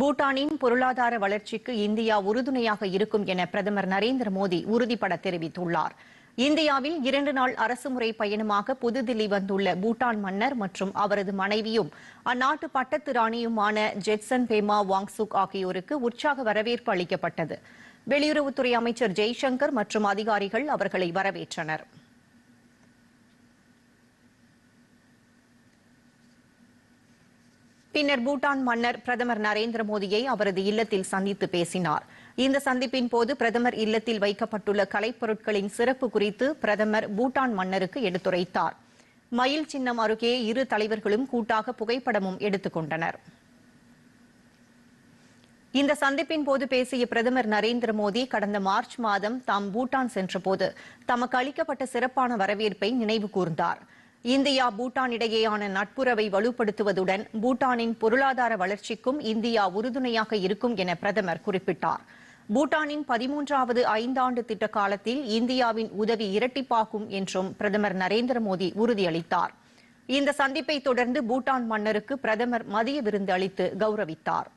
பூட்டானின் பொருளாதார வளர்ச்சிக்கு இந்தியா உறுதுணையாக இருக்கும் என பிரதமர் நரேந்திர மோடி உறுதிபட தெரிவித்துள்ளார். இந்தியாவில் இரண்டு நாள் அரசுமுறை பயணமாக புதுதில்லி வந்துள்ள பூட்டான் மன்னர் மற்றும் அவரது மனைவியும் அந்நாட்டு பட்டத்து ராணியுமான ஜெட்சன் பேமா வாங்சுக் ஆகியோருக்கு உற்சாக வரவேற்பு அளிக்கப்பட்டது. வெளியுறவுத்துறை அமைச்சர் ஜெய்சங்கர் மற்றும் அதிகாரிகள் அவர்களை வரவேற்றனர். பின்னர் பூட்டான் மன்னர் பிரதமர் நரேந்திர மோடியை அவரது இல்லத்தில் சந்தித்து பேசினார். இந்த சந்திப்பின் போது பிரதமர் இல்லத்தில் வைக்கப்பட்டுள்ள கலைப்பொருட்களின் சிறப்பு குறித்து பிரதமர் பூட்டான் மன்னருக்கு எடுத்துரைத்தார். மயில் சின்னம் அருகே இரு தலைவர்களும் கூட்டாக புகைப்படமும் எடுத்துக் கொண்டனர். இந்த சந்திப்பின் போது பேசிய பிரதமர் நரேந்திர மோடி கடந்த மார்ச் மாதம் தாம் பூட்டான் சென்றபோது தமக்கு அளிக்கப்பட்ட சிறப்பான வரவேற்பை நினைவு கூர்ந்தாா் இந்தியா பூட்டான் இடையேயான நட்புறவை வலுப்படுத்துவதுடன் பூட்டானின் பொருளாதார வளர்ச்சிக்கும் இந்தியா உறுதுணையாக இருக்கும் என பிரதமர் குறிப்பிட்டார். பூட்டானின் பதிமூன்றாவது ஐந்தாண்டு திட்ட காலத்தில் இந்தியாவின் உதவி இரட்டிப்பாகும் என்றும் பிரதமர் நரேந்திர மோடி உறுதியளித்தார். இந்த சந்திப்பை தொடர்ந்து பூட்டான் மன்னருக்கு பிரதமர் மதிய விருந்து அளித்து கௌரவித்தார்.